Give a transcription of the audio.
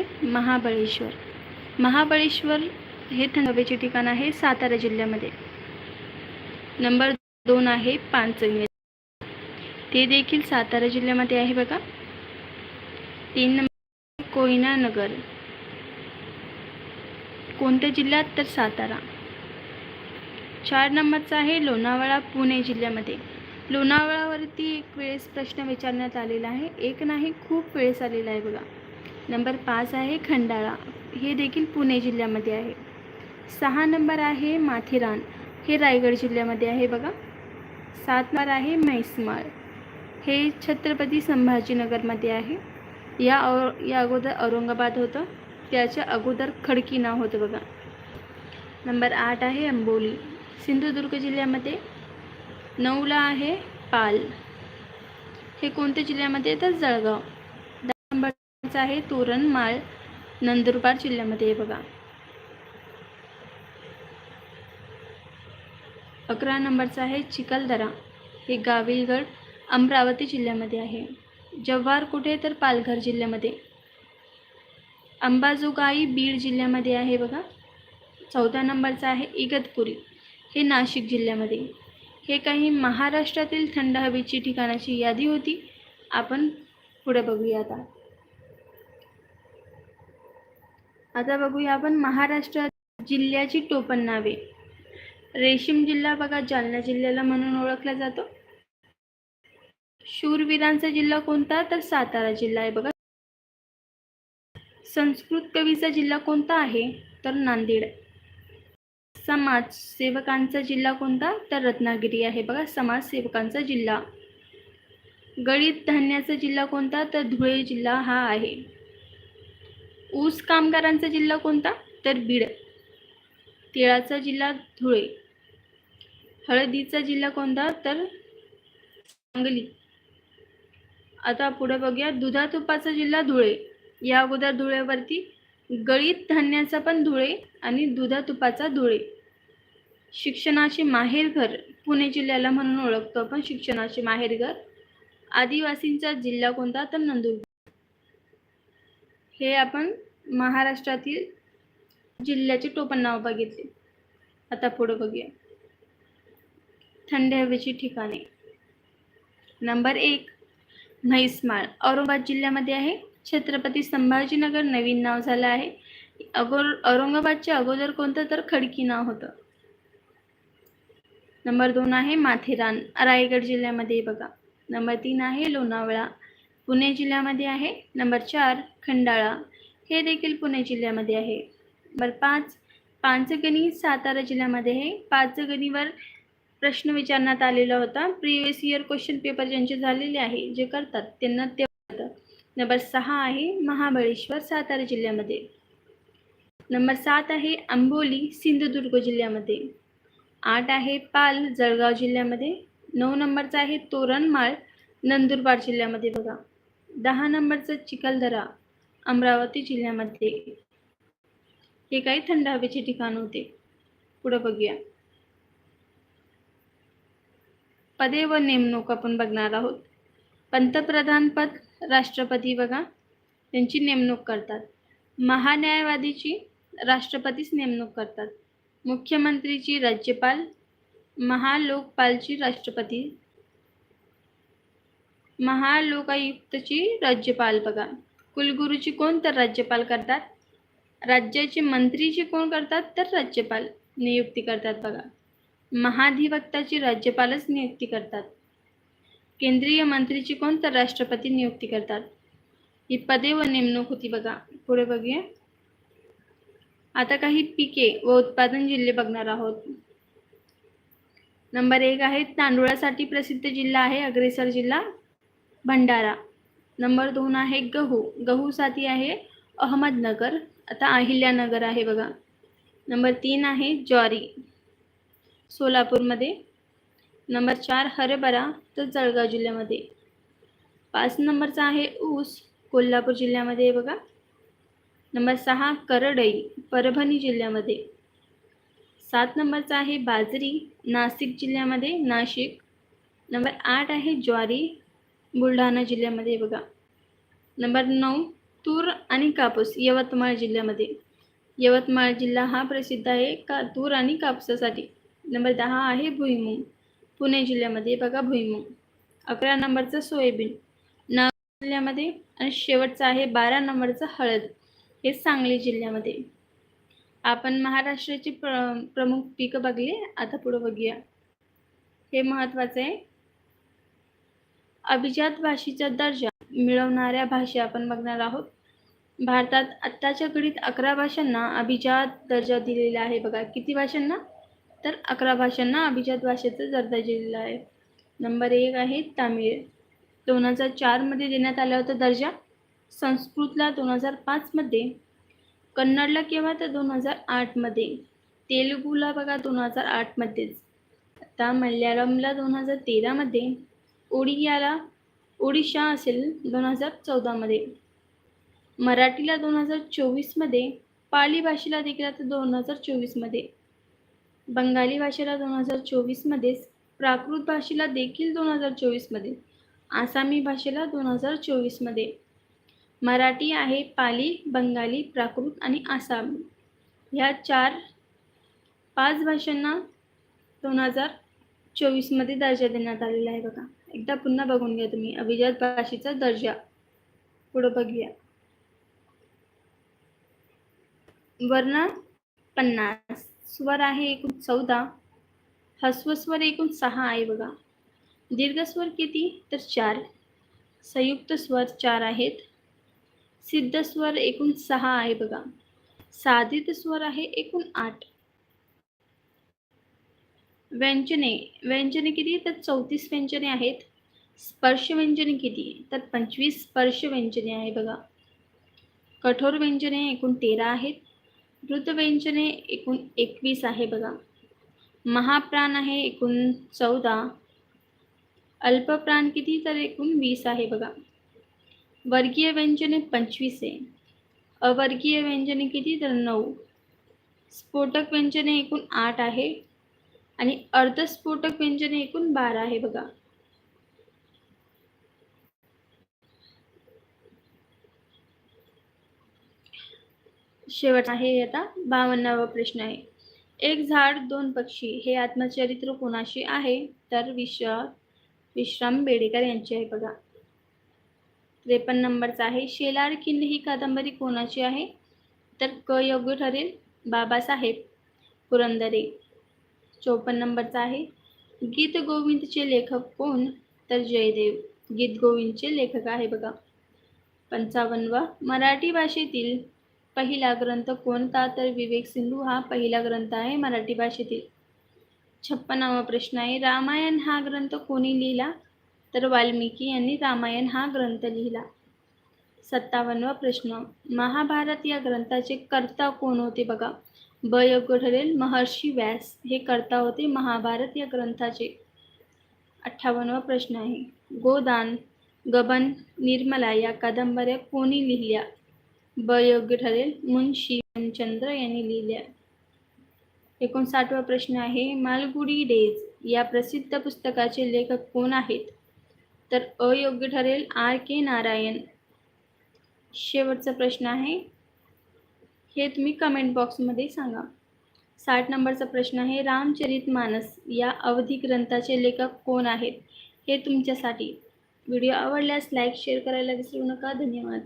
आहे महाबळेश्वर. महाबळेश्वर हे थंडवेचे ठिकाण आहे सातारा जिल्ह्यामध्ये. नंबर दोन आहे पाचगणी ते देखील सातारा जिल्ह्यामध्ये आहे बघा. तीन नंबर कोयना नगर. कोणत्या जिल्ह्यात? तर सातारा. चार नंबरचा आहे लोणावळा पुणे जिल्ह्यामध्ये. लोणावळावरती एक वेळेस प्रश्न विचारण्यात आलेला आहे. एक नाही खूप वेळेस आलेला आहे बघा. नंबर पाच आहे खंडाळा. हे देखील पुणे जिल्ह्यामध्ये आहे. सहा नंबर आहे माथेरान. हे रायगड जिल्ह्यामध्ये आहे बघा. सात नंबर आहे म्हैसमाळ. हे छत्रपती संभाजीनगरमध्ये आहे. या औ या अगोदर औरंगाबाद होतं. त्याच्या अगोदर खडकी नाव होतं बघा. नंबर आठ आहे अंबोली. सिंधुदुर्ग जिल्ह्यामध्ये नऊला आहे पाल. हे कोणत्या जिल्ह्यामध्ये? तर जळगाव. नंबरचं आहे तोरणमाळ नंदुरबार जिल्ह्यामध्ये. आहे बघा. अकरा नंबरचा आहे चिखलदरा. हे गाविलगड अमरावती जिल्ह्यामध्ये आहे. जव्हार कुठे तर पालघर जिल्ह्यामध्ये. अंबाजोगाई बीड जिल्ह्यामध्ये आहे बघा. चौदा नंबरचा आहे इगतपुरी. हे नाशिक जिल्ह्यामध्ये. हे काही महाराष्ट्रातील थंड हवेची ठिकाणाची यादी होती. आपण पुढे बघूया आता. आता बघूया आपण महाराष्ट्र जिल्ह्याची टोपण नावे. रेशीम जिल्हा बघा जालना जिल्ह्याला म्हणून ओळखला जातो. शूरवीरांचा जिल्हा कोणता? तर सातारा जिल्हा आहे बघा. संस्कृत कवीचा जिल्हा कोणता आहे? तर नांदेड. समाजसेवकांचा जिल्हा कोणता? तर रत्नागिरी आहे बघा. समाजसेवकांचा जिल्हा. गळीत धान्याचा जिल्हा कोणता? तर धुळे जिल्हा हा आहे. ऊस कामगारांचा जिल्हा कोणता? तर बीड. तिळाचा जिल्हा धुळे. हळदीचा जिल्हा कोणता? तर सांगली. आता पुढे बघूया. दुधा तुपाचा जिल्हा धुळे. या अगोदर धुळेवरती गळीत धान्याचा पण धुळे आणि दुधा तुपाचा धुळे. शिक्षणाचे माहेरघर पुणे जिल्ह्याला म्हणून ओळखतो आपण. शिक्षणाचे माहेरघर आदिवासींचा जिल्हा कोणता? तर नंदुरबार. हे आपण महाराष्ट्रातील जिल्ह्याचे टोपण नाव बघितले. आता पुढे बघूया. थंड हवेची ठिकाणे. नंबर एक म्हैसमाळ. औरंगाबाद जिल्ह्यामध्ये आहे. छत्रपती संभाजीनगर नवीन नाव झालं आहे. अगोर औरंगाबादच्या अगोदर कोणतं तर खडकी नाव होतं. नंबर दोन आहे माथेरान. रायगड जिल्ह्यामध्ये बघा. नंबर तीन आहे लोणावळा. पुणे जिल्ह्यामध्ये आहे. नंबर चार खंडाळा. हे देखील पुणे जिल्ह्यामध्ये आहे. नंबर पाच पाचगणी सातारा जिल्ह्यामध्ये आहे पाचगणीवर प्रश्न विचारण्यात आलेला होता. प्रिव्हियस इयर क्वेश्चन पेपर ज्यांचे झालेले आहे जे करतात त्यांना ते नंबर सहा आहे महाबळेश्वर सातारा जिल्ह्यामध्ये. नंबर सात आहे आंबोली सिंधुदुर्ग जिल्ह्यामध्ये. आठ आहे पाल जळगाव जिल्ह्यामध्ये. नऊ नंबरचा आहे तोरणमाळ नंदुरबार जिल्ह्यामध्ये बघा. दहा नंबरचं चिखलदरा. अमरावती जिल्ह्यामध्ये हे काही थंड हवेचे ठिकाण होते. पुढं बघूया. पदे व नेमणूक आपण बघणार आहोत. पंतप्रधान पद राष्ट्रपती बघा. त्यांची नेमणूक करतात. महान्यायवादीची राष्ट्रपतीच नेमणूक करतात. मुख्यमंत्रीची राज्यपाल महालोकपालची राष्ट्रपती. महालोकायुक्तची राज्यपाल बघा. कुलगुरूची कोण तर राज्यपाल करतात? राज्याचे मंत्रीची कोण करतात? तर राज्यपाल नियुक्ती करतात बघा. महाधिवक्ताची राज्यपालच नियुक्ती करतात. केंद्रीय मंत्रीची कोण तर राष्ट्रपती नियुक्ती करतात? ही पदे व नेमणूक होती बघा. पुढे बघूया. आता काही पिके व उत्पादन जिल्हे बघणार आहोत. नंबर एक आहे तांदूळासाठी प्रसिद्ध जिल्हा आहे अग्रेसर जिल्हा भंडारा. नंबर दोन आहे गहू. गहूसाठी आहे अहमदनगर. आता अहिल्यानगर आहे बघा. नंबर तीन आहे ज्वारी. सोलापूरमध्ये. नंबर चार हरभरा तर जळगाव जिल्ह्यामध्ये. पाच नंबरचा आहे ऊस कोल्हापूर जिल्ह्यामध्ये बघा. नंबर सहा करडई परभणी जिल्ह्यामध्ये. सात नंबरचा आहे बाजरी नाशिक जिल्ह्यामध्ये नाशिक. नंबर आठ आहे ज्वारी बुलढाणा जिल्ह्यामध्ये बघा. नंबर नऊ तूर आणि कापूस यवतमाळ जिल्ह्यामध्ये. यवतमाळ जिल्हा हा प्रसिद्ध आहे का? तूर आणि कापसासाठी. नंबर दहा आहे भुईमुग पुणे जिल्ह्यामध्ये बघा भुईमुग. अकरा नंबरचं सोयाबीन नागपूर जिल्ह्यामध्ये आणि शेवटचं आहे बारा नंबरचं हळद. हे सांगली जिल्ह्यामध्ये. आपण महाराष्ट्राची प्र प्रमुख पिकं बघली आता पुढं बघूया. हे महत्त्वाचं आहे. अभिजात भाषेचा दर्जा मिळवणाऱ्या भाषा आपण बघणार आहोत. भारतात आत्ताच्या घडीत अकरा भाषांना अभिजात दर्जा दिलेला आहे. बघा किती भाषांना? तर अकरा भाषांना अभिजात भाषेचा दर्जा दिलेला आहे. नंबर एक आहे तामिळ. दोन हजार चारमध्ये देण्यात आला होता दर्जा. संस्कृतला दोन हजार पाचमध्ये कन्नडला केव्हा तर दोन हजार आठमध्ये तेलुगूला बघा दोन हजार आठमध्येच आता मल्याळमला दोन हजार तेरामध्ये ओडियाला ओडिशा असेल दोन हजार चौदामध्ये. मराठीला दोन हजार चोवीसमध्ये पाली भाषेला देखील आता दोन हजार चोवीसमध्ये. बंगाली भाषेला दोन हजार चोवीसमध्येच प्राकृत भाषेला देखील दोन हजार चोवीसमध्ये. आसामी भाषेला दोन हजार चोवीसमध्ये. मराठी आहे पाली बंगाली प्राकृत आणि आसामी. ह्या चार पाच भाषांना दोन हजार चोवीसमध्ये दर्जा देण्यात आलेला आहे बघा. एकदा पुन्हा बघून घ्या तुम्ही. अभिजात भाषेचा दर्जा. पुढं बघूया. वर्ण पन्नास. स्वर आहे एकूण चौदा. हस्वस्वर एकूण सहा आहे बघा. दीर्घस्वर किती? तर चार. संयुक्त स्वर चार आहेत. सिद्ध स्वर एकूण सहा आहे बघा. साधित स्वर आहे एकूण आठ. व्यंजने व्यंजने किती तर चौतीस व्यंजने आहेत. स्पर्श व्यंजने किती? तर पंचवीस स्पर्श व्यंजने आहे बघा. कठोर व्यंजने एकूण तेरा आहेत. मृत व्यंजने एकूण एकवीस आहे बघा. महाप्राण आहे एकूण चौदा. अल्पप्राण किती? तर एकूण वीस आहे बघा. वर्गीय व्यंजने पंचवीस आहे. अवर्गीय व्यंजने किती? तर नऊ. स्फोटक व्यंजने एकूण आठ आहे. आणि अर्धस्फोटक व्यंजने एकूण बारा आहे बघा. शेवट आहे आता बावन्नावा प्रश्न आहे. एक झाड दोन पक्षी हे आत्मचरित्र कोणाशी आहे? तर विश्व विश्राम बेडेकर यांचे आहे बघा. त्रेपन्न नंबरचा आहे. शेलार खिंड ही कादंबरी कोणाची आहे? तर क. योग्य ठरेल बाबासाहेब पुरंदरे. चौपन्न नंबरचा आहे. गीत गोविंदचे लेखक कोण? तर जयदेव. गीत गोविंदचे लेखक आहे बघा. पंचावन्नवा मराठी भाषेतील पहिला ग्रंथ कोणता? तर विवेक सिंधू हा पहिला ग्रंथ आहे मराठी भाषेतील. छप्पनावा प्रश्न आहे. रामायण हा ग्रंथ कोणी लिहिला? तर वाल्मिकी यांनी रामायण हा ग्रंथ लिहिला. सत्तावन्नवा प्रश्न. महाभारत या ग्रंथाचे कर्ता कोण होते बघा? ब योग्य ठरेल महर्षी व्यास हे कर्ता होते महाभारत या ग्रंथाचे. अठ्ठावन्नवा प्रश्न आहे. गोदान गबन निर्मला या कादंबऱ्या कोणी लिहिल्या? ब योग्य ठरेल मुन्शी प्रेमचंद्र यांनी लिहिल्या. एकोणसाठवा प्रश्न आहे मालगुडी डेज या प्रसिद्ध पुस्तकाचे लेखक कोण आहेत? तर अयोग्य ठरेल आर के नारायण. शेवटचा प्रश्न आहे हे तुम्ही कमेंट बॉक्समध्ये सांगा. साठ नंबरचा प्रश्न आहे रामचरित मानस या अवधी ग्रंथाचे लेखक कोण आहेत? हे तुमच्यासाठी. व्हिडिओ आवडल्यास लाईक शेअर करायला विसरू नका. धन्यवाद.